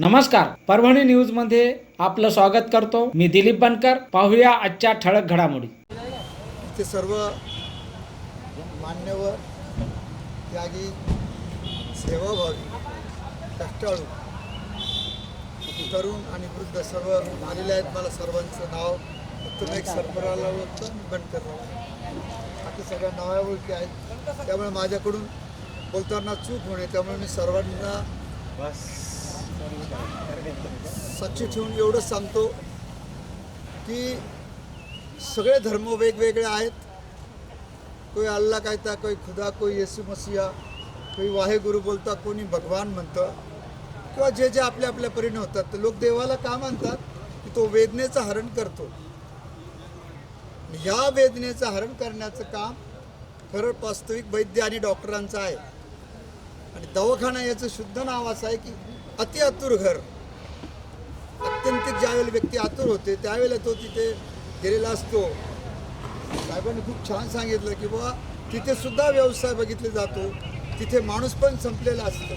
नमस्कार. परभणी न्यूजमध्ये आपलं स्वागत करतो. मी दिलीप बनकर. पाहूया आजच्या ठळक घडामोडी. इथे सर्व मान्यवर त्यागी सेवाभावी कष्टाळू तरुण आणि वृद्ध सर्व आलेले आहेत. मला सर्वांचं नाव फक्त एक सरपराला होतं मी बनकर बाकी सगळ्या नव्या ओळखी आहेत. त्यामुळे माझ्याकडून बोलताना चूक होणे त्यामुळे मी सर्वांना साक्षी ठेवून एवढंच सांगतो की सगळे धर्म वेगवेगळे आहेत. कोई अल्ला कहता कोई खुदा कोई येसू मसिया कोई वाहेगुरु बोलता कोणी भगवान म्हणतं किंवा जे जे आपल्या आपल्या परीने होतात. तर लोक देवाला का मानतात? की तो वेदनेचं हरण करतो. ह्या वेदनेचं हरण करण्याचं काम खरं वास्तविक वैद्य आणि डॉक्टरांचं आहे. आणि दवाखाना याचं शुद्ध नाव असं आहे की अति आतुर घर. अत्यंतिक ज्यावेळेला व्यक्ती आतुर होते त्यावेळेला तो तिथे गेलेला असतो. साहेबांनी खूप छान सांगितलं की बाबा तिथे सुद्धा व्यवसाय बघितले जातो तिथे माणूस पण संपलेला असतो.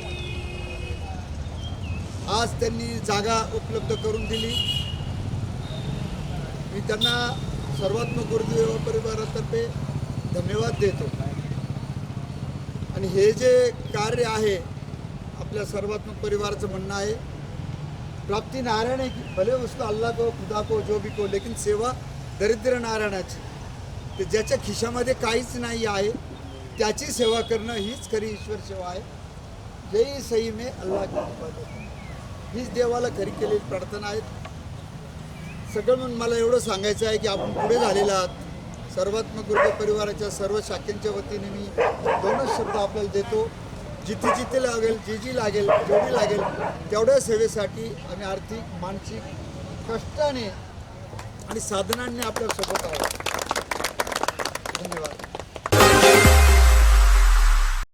आज त्यांनी जागा उपलब्ध करून दिली. मी त्यांना सर्वात्मक गुरुदेव परिवारातर्फे धन्यवाद देतो. आणि हे जे कार्य आहे आपल्या सर्वात्मक परिवाराचं म्हणणं आहे प्राप्ती नारायण आहे की भले उसको अल्लाह को खुदा को जो भी को लेकिन सेवा दरिद्र नारायणाची. ते ज्याच्या खिशामध्ये काहीच नाही आहे त्याची सेवा करणं हीच खरी ईश्वर सेवा आहे. जय सही मे अल्लाह हीच देवाला खरी केलेली प्रार्थना आहेत सगळं म्हणून मला एवढं सांगायचं आहे की आपण पुढे झालेला आहात. सर्वात्मक गुरुदेव परिवाराच्या सर्व शाखेंच्या वतीने मी दोनच शब्द आपल्याला देतो. जिथे जिथे लागेल जी जी लागेल जेवढी लागेल तेवढ्या सेवेसाठी आम्ही आर्थिक मानसिक कष्टाने आणि साधनांनी आपल्यासोबत आहोत.